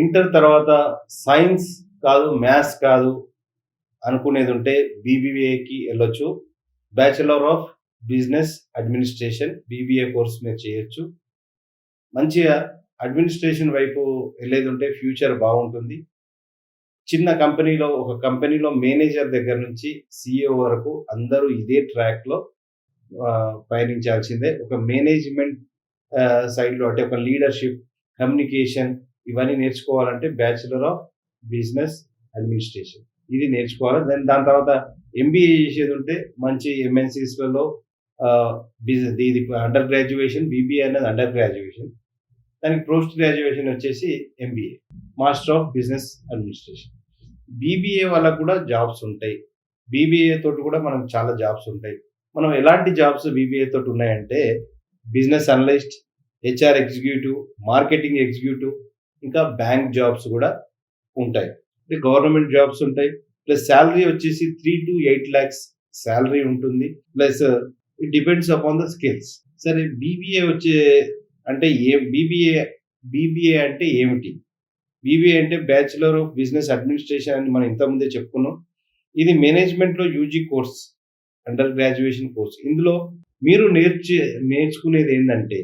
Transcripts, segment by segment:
Inter తర్వాత science కాదు maths కాదు అనుకునేది ఉంటే బీబీఏకి వెళ్ళొచ్చు. Bachelor of business administration BBA course మీరు చేయొచ్చు. మంచిగా అడ్మినిస్ట్రేషన్ వైపు వెళ్ళేది ఉంటే ఫ్యూచర్ బాగుంటుంది. చిన్న కంపెనీలో ఒక కంపెనీలో మేనేజర్ దగ్గర నుంచి సిఇఓ వరకు అందరూ ఇదే ట్రాక్లో పయనించాల్సిందే. ఒక మేనేజ్మెంట్ సైడ్లో అంటే ఒక లీడర్షిప్ కమ్యూనికేషన్ ఇవన్నీ నేర్చుకోవాలంటే బ్యాచిలర్ ఆఫ్ బిజినెస్ అడ్మినిస్ట్రేషన్ ఇది నేర్చుకోవాలి. దాని దాని తర్వాత ఎంబీఏ చేసేది ఉంటే మంచి ఎంఎన్సీస్లలో బిజినెస్ ఇది అండర్ గ్రాడ్యుయేషన్ బీబీఏ అనేది అండర్ గ్రాడ్యుయేషన్ దానికి పోస్ట్ గ్రాడ్యుయేషన్ వచ్చేసి MBA master of business administration BBA వాళ్ళకు కూడా జాబ్స్ ఉంటాయి. బీబీఏ తోటి కూడా మనం చాలా జాబ్స్ ఉంటాయి. మనం ఎలాంటి జాబ్స్ బీబీఏ తోటి ఉన్నాయంటే business analyst HR executive marketing executive ఇంకా బ్యాంక్ జాబ్స్ కూడా ఉంటాయి. అంటే గవర్నమెంట్ జాబ్స్ ఉంటాయి. ప్లస్ శాలరీ వచ్చేసి three to eight lakhs salary ఉంటుంది. Plus it depends upon the skills. సరే బీబీఏ వచ్చే అంటే ఏ బీబీఏ బీబీఏ అంటే ఏమిటి? బీబీఏ అంటే బ్యాచులర్ ఆఫ్ బిజినెస్ అడ్మినిస్ట్రేషన్ అని మనం ఇంతకుముందే చెప్పుకున్నాం. ఇది మేనేజ్మెంట్లో UG course under graduation course. ఇందులో మీరు నేర్చే నేర్చుకునేది ఏంటంటే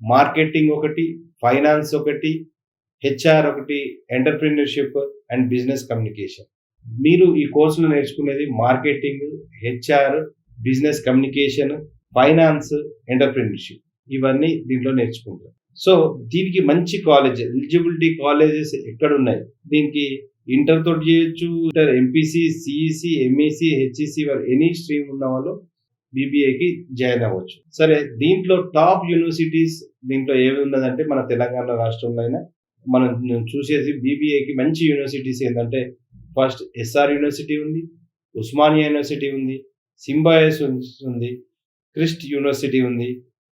మార్కెటింగ్ ఒకటి ఫైనాన్స్ ఒకటి హెచ్ఆర్ ఒకటి ఎంటర్ప్రీనర్షిప్ అండ్ బిజినెస్ కమ్యూనికేషన్ మీరు ఈ కోర్సులో నేర్చుకునేది marketing HR business communication finance entrepreneurship ఇవన్నీ దీంట్లో నేర్చుకుంటారు. సో దీనికి మంచి కాలేజ్ ఎలిజిబిలిటీ కాలేజెస్ ఎక్కడ ఉన్నాయి దీనికి ఇంటర్ తోటి చేయొచ్చు inter MPC CEC MEC HEC any stream ఉన్న వాళ్ళు బీబీఏకి జాయిన్ అవ్వచ్చు. సరే దీంట్లో టాప్ యూనివర్సిటీస్ దీంట్లో ఏమి ఉన్నదంటే మన తెలంగాణ రాష్ట్రంలో అయినా మనం చూసేది బీబీఏకి మంచి యూనివర్సిటీస్ ఏంటంటే ఫస్ట్ ఎస్ఆర్ యూనివర్సిటీ ఉంది ఉస్మానియా యూనివర్సిటీ ఉంది సింబాయస్ ఉంది క్రిస్ట్ యూనివర్సిటీ ఉంది